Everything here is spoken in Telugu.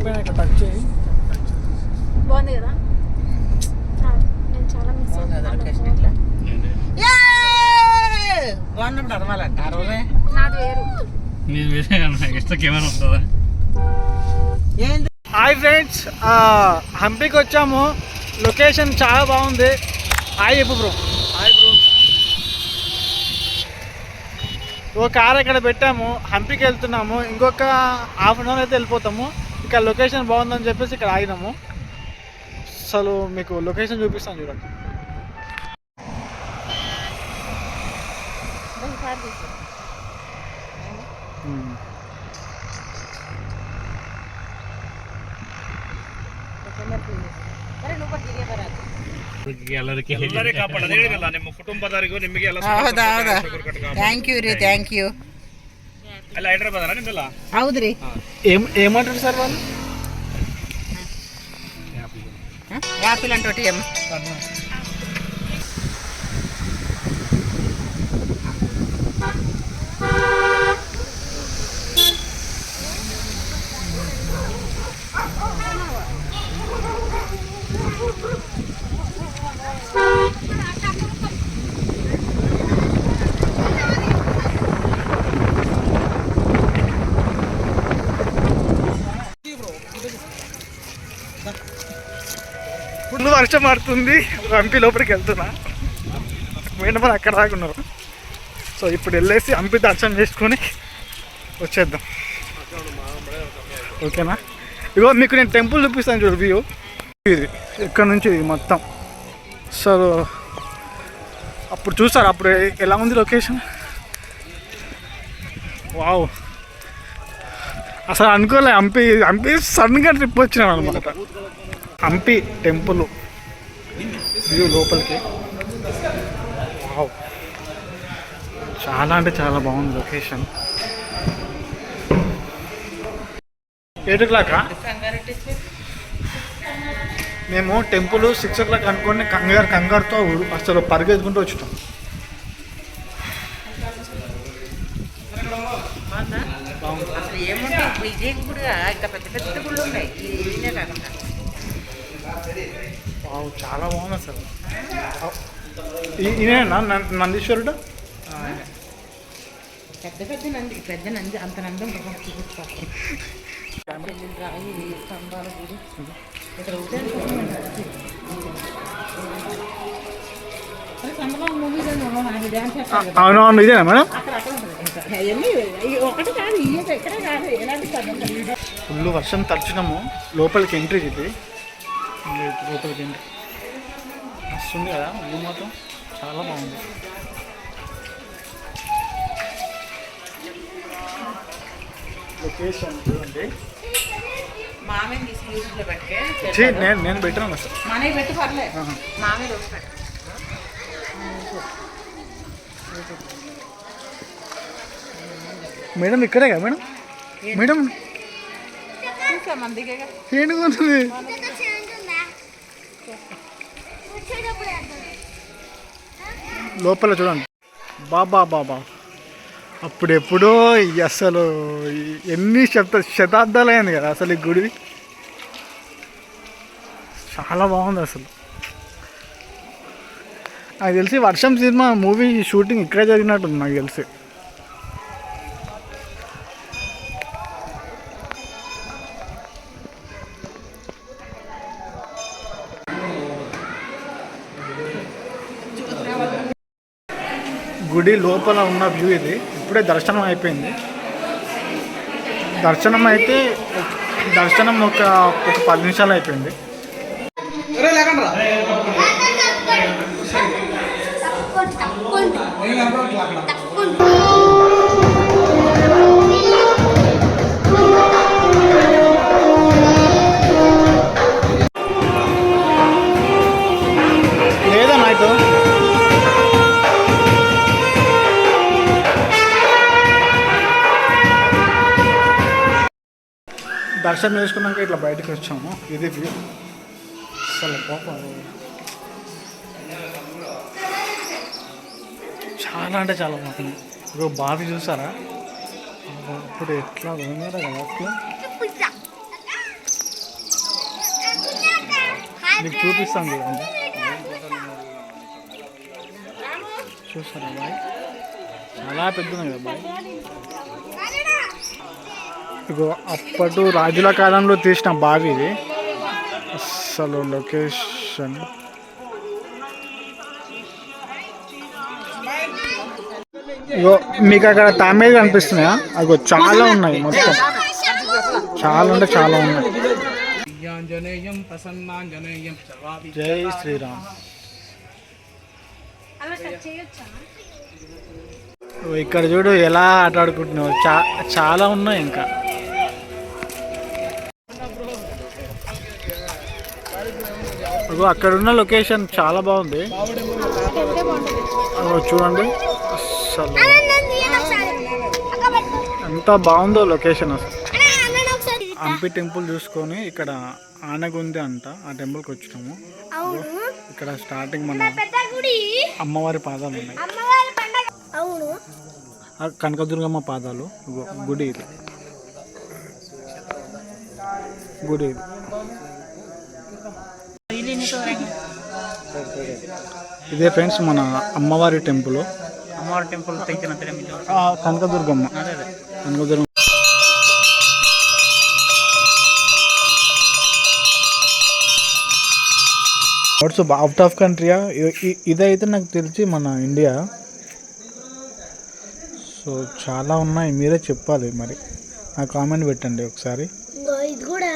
స్క్రీన్ పైన ఇక్కడ టచ్ చేయి. బాగుంది కదా? చా- నేను చాలా మిస్ బాగుంది కదా లొకేషన్ అవుతాను ఇట్లా? బాగున్నప్పుడు అరవాలంట ఆ రోజే నాది వేరు. నేను వేరే ఎక్స్ట్రా కెమెరా వస్తుందా? ఏంది? హాయ్ ఫ్రెండ్స్ హంపీకి వచ్చాము. లొకేషన్ చాలా బాగుంది. హాయ్ చెప్పు బ్రో హాయ్ బ్రో ఓ కార్ ఇక్కడ పెట్టాము హంపీకి వెళ్తున్నాము. ఇంకొక హాఫ్ అన్ అవర్ అయితే వెళ్ళిపోతాము. ఇక్కడ లొకేషన్ బాగుందని చెప్పేసి ఇక్కడ ఆగినాము అసలు మీకు లొకేషన్ చూపిస్తాను చూడండి మ్మ్. ಎಲ್ಲರಿಗೆ ಎಲ್ಲರೇ ಕಾಪಾಡೋದು ಹೇಳಿದಲ್ಲ ನಿಮ್ಮ ಕುಟುಂಬದವರಿಗೂ ನಿಮಗೆ ಎಲ್ಲ ಹೌದಾ ಹೌದಾ ಥ್ಯಾಂಕ್ ಯು ರೀ ಥ್ಯಾಂಕ್ ಯು ಅಲ್ಲ ಹೈದ್ರಾಬಾದ್ ನಿಂದಲ್ಲ ಹೌದ್ರಿ ఏం ఏమంటారు సార్ వాళ్ళు యాపిల్ అంటే ఒకటి ఫుల్ వర్షం పడుతుంది. హంపి లోపలికి వెళ్తున్నా. మేడం మరి అక్కడ దాకా ఉన్నారు. సో ఇప్పుడు వెళ్ళేసి హంపి దర్శనం చేసుకొని వచ్చేద్దాం. ఓకేనా? ఇగో మీకు నేను టెంపుల్ చూపిస్తాను చూడు వ్యూ ఇది ఇక్కడ నుంచి ఇది మొత్తం. సో అప్పుడు చూసారు? అప్పుడు ఎలా ఉంది లొకేషన్ వావ్ అసలు అనుకోలే హంపి హంపి సడన్గా ట్రిప్ వచ్చినాం అనమాట హంపి టెంపుల్. వ్యూ లోపలికి. చాలా అంటే చాలా బాగుంది లొకేషన్ ఎయిట్ ఓ క్లాక్ మేము టెంపుల్ సిక్స్ ఓ క్లాక్ అనుకోండి కంగారు కంగారుతో అసలు పరిగెత్తుకుంటూ వచ్చుతాం అసలు ఏముంటాయి విజయం కూడా ఇంకా పెద్ద పెద్ద గుళ్ళు ఉన్నాయి. ఇదే కాకుండా. చాలా బాగుంది అసలు. ఈ- ఈయనేనా నం- నందీశ్వరుడు? పెద్ద పెద్ద నంది పెద్ద నంది అంత నంది చూపిస్తాను స్తంభాల గుడి. ఇక్కడ అవునవును ఇదేనా మేడం? ఫుల్ వర్షం తడిచినాము. లోపలికి ఎంట్రీ ఇది లోపలికి ఎంట్రీ వస్తుంది కదా వ్యూ మాత్రం. చాలా బాగుంది. లొకేషన్ చూడండి. మామయ్య నేను నేను పెట్టాను అసలు మనకి పెట్టి పర్లేదు. మామయ్య రోజు పెట్టు మేడం ఇక్కడే కదా మేడం? మేడం? ఏంటి లోపల చూడండి. బాబా బాబా అప్పుడెప్పుడో అసలు ఎన్ని శత శతాబ్దాలు అయింది కదా అసలు ఈ గుడి. చాలా బాగుంది అసలు. నాకు తెలిసి వర్షం సినిమా మూవీ షూటింగ్ ఇక్కడే జరిగినట్టుంది నాకు తెలిసి. గుడి లోపల ఉన్న వ్యూ ఇది. ఇప్పుడే దర్శనం అయిపోయింది. దర్శనం అయితే దర్శనం ఒక ఒక పది నిమిషాలు అయిపోయింది. లేదా దర్శనం చేసుకున్నాక ఇట్లా బయటకు వచ్చాము. ఇది వ్యూ అసలు పాప చాలా అంటే చాలా బాగుంది. ఇప్పుడు బావి చూసారా? ఇప్పుడు ఎట్లా ఉన్నారా కదా అట్లా మీకు చూపిస్తాను చూడండి. చూసారా బాయ్? చాలా పెద్దది కదా బాయ్. ఇగో అప్పటి రాజుల కాలంలో తీసిన బావి ఇది. అసలు లొకేషన్. ఇగో మీకు అక్కడ తామేలు కనిపిస్తున్నాయా? అగో చాలా ఉన్నాయి మొత్తం. చాలా అంటే చాలా ఉన్నాయి. జై శ్రీరామ్. ఇక్కడ చూడు ఎలా ఆట ఆడుకుంటున్నావు. చా చాలా ఉన్నాయి ఇంకా. అగో అక్కడ ఉన్న లొకేషన్ చాలా బాగుంది. చూడండి. అసలు ఎంత బాగుందో లొకేషన్ అసలు. హంపి టెంపుల్ చూసుకొని ఇక్కడ ఆనగుంది అంట ఆ టెంపుల్కి వచ్చినాము. ఇక్కడ స్టార్టింగ్ మన అమ్మవారి పాదాలు ఉన్నాయి. కనకదుర్గమ్మ పాదాలు గుడి ఇది. గుడి ఇది. ఇదే ఫ్రెండ్స్ మన అమ్మవారి టెంపుల్. అమ్మవారి temple pyramid. Kanakadurgamma. Kanakadurgamma. What's out of కంట్రీయా ఇదైతే నాకు తెలిసి మన ఇండియా సో చాలా ఉన్నాయి. మీరే చెప్పాలి మరి. నా కామెంట్ పెట్టండి ఒకసారి. ఇది కూడా